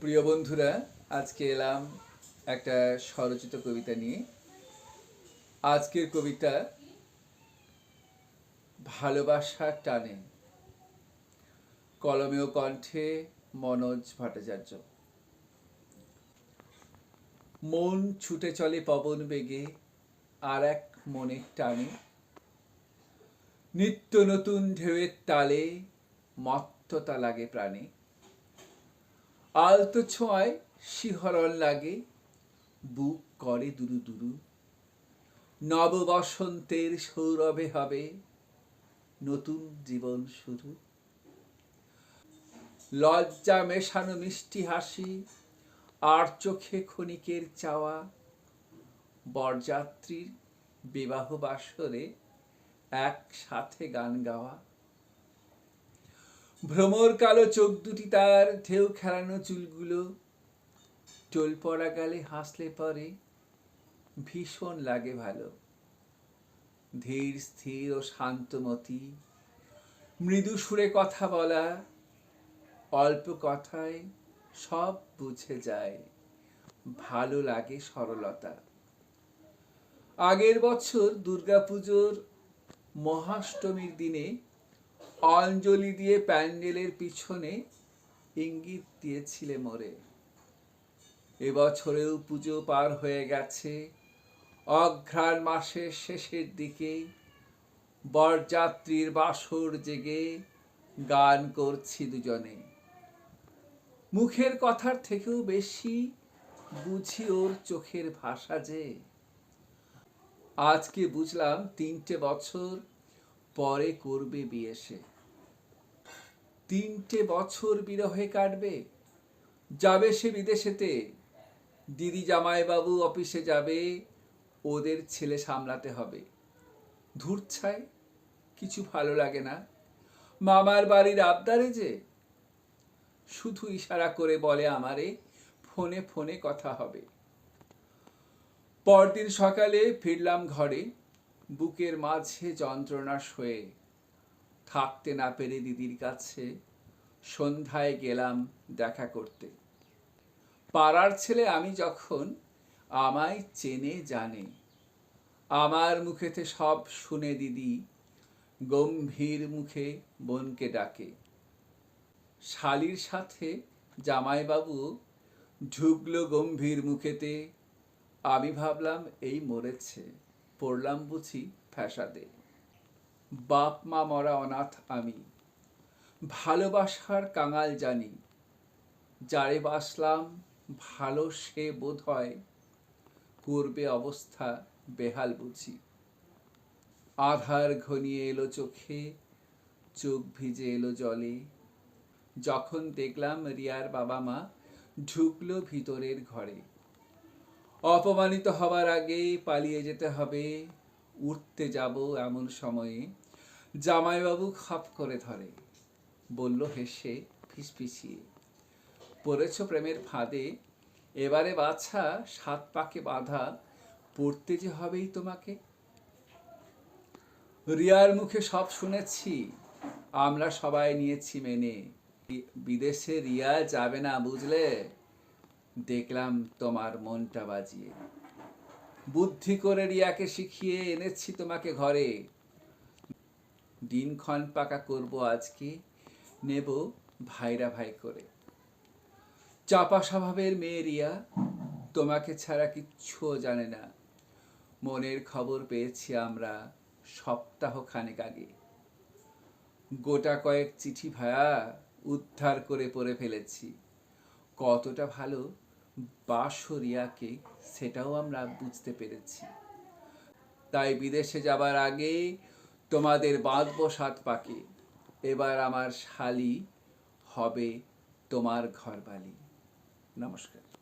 প্রিয় বন্ধুরা, আজকে এলাম একটা স্বরচিত কবিতা নিয়ে। আজকের কবিতা, ভালোবাসার টানে। কলমেও কণ্ঠে মনোজ ভট্টাচার্য। মন ছুটে চলে পবন বেগে, আর এক মনের টানে। নিত্য নতুন ঢেউয়ের তালে মত্ততা লাগে প্রাণে। আলতো ছোঁয়ায় শিহরণ লাগে, বুক করে দুরু দুরু। নব বসন্তের সৌরভে হবে নতুন জীবন শুরু। লজ্জা মেশানো মিষ্টি হাসি, আর চোখে ক্ষণিকের চাওয়া। বরযাত্রীর বিবাহ বাসরে একসাথে গান গাওয়া। ভ্রমর কালো চোখ দুটি তার, ঢেউ খেলানো চুলগুলো। টোল পড়া গালে হাসলে পরে ভীষণ লাগে ভালো। ধীর, স্থির ও শান্তমতি মৃদু সুরে কথা বলা, অল্প কথায় সব বুঝে যায়। ভালো লাগে সরলতা। আগের বছর দুর্গাপুজোর মহাষ্টমীর দিনে অঞ্জলি দিয়ে প্যান্ডেলের পিছনে ইঙ্গিত দিয়েছিলে মোরে। এবছরেও পুজো পার হয়ে গেছে। অঘ্রাণ মাসের শেষের দিকে বরযাত্রীর বাসর জেগে গান করছি দুজনে। মুখের কথার থেকেও বেশি বুঝি ওর চোখের ভাষা যে। আজকে বুঝলাম তিনটে বছর পরে করবে বিয়ে সে। তিনটে বছর বিরহে কাটবে। যাবে সে বিদেশেতে। দিদি জামাইবাবু অফিসে যাবে। ওদের ছেলে সামলাতে হবে। ধূর্ছায় কিছু ভালো লাগে না। মামার বাড়ির আবদারে যে। শুধু ইশারা করে বলে আমারে, ফোনে ফোনে কথা হবে। পরদিন সকালে ফিরলাম ঘরে। বুকের মাঝে যন্ত্রণা সয়ে থাকতে না পেরে দিদির কাছে সন্ধ্যায় গেলাম দেখা করতে। পাড়ার ছেলে আমি যখন আমায় চেনে জানে, আমার মুখেতে সব শুনে দিদি গম্ভীর মুখে বোনকে ডাকে। শালির সাথে জামাইবাবু ঢুকলো গম্ভীর মুখেতে, আমি ভাবলাম এই মরেছে। পড়লাম বুঝি ফ্যাসাদে। বাপ মা মরা অনাথ আমি। ভালোবাসার কাঙাল জানি। যারে বাসলাম ভালো সে বোধ হয় করবে অবস্থা বেহাল বুঝি। আধার ঘনিয়ে এলো চোখে, চোখ ভিজে এলো জলে। যখন দেখলাম রিয়ার বাবা মা ঢুকলো ভিতরের ঘরে। অপমানিত হবার আগে পালিয়ে যেতে হবে। উঠতে যাব এমন সময়ে। জামাইবাবু খাপ করে ধরে। বলল হেসে ফিসফিসিয়ে। পড়েছ প্রেমের ফাঁদে। এবারে বাছা, সাত পাকে বাঁধা। পড়তে যে হবেই তোমাকে। রিয়ার মুখে সব শুনেছি। আমরা সবাই নিয়েছি মেনে। বিদেশে রিয়া যাবে না, বুঝলে? দেখলাম তোমার মনটা বাজিয়ে। বুদ্ধি করে রিয়াকে শিখিয়ে এনেছি তোমাকে ঘরে। দিনক্ষণ পাকা করব আজকে, নেব ভাইরা ভাই করে। চাপা স্বভাবের মেয়ে রিয়া, তোমাকে ছাড়া কিচ্ছুও জানে না। মনের খবর পেয়েছি আমরা সপ্তাহ খানেক আগে। গোটা কয়েক চিঠি ভায়া উদ্ধার করে পড়ে ফেলেছি। কতটা ভালো বাসরিয়াকে সেটাও আমরা বুঝতে পেরেছি। তাই বিদেশে যাবার আগে তোমাদের বাঁধব সাত পাকে, এবার আমার শালি হবে তোমার ঘরবালি। নমস্কার।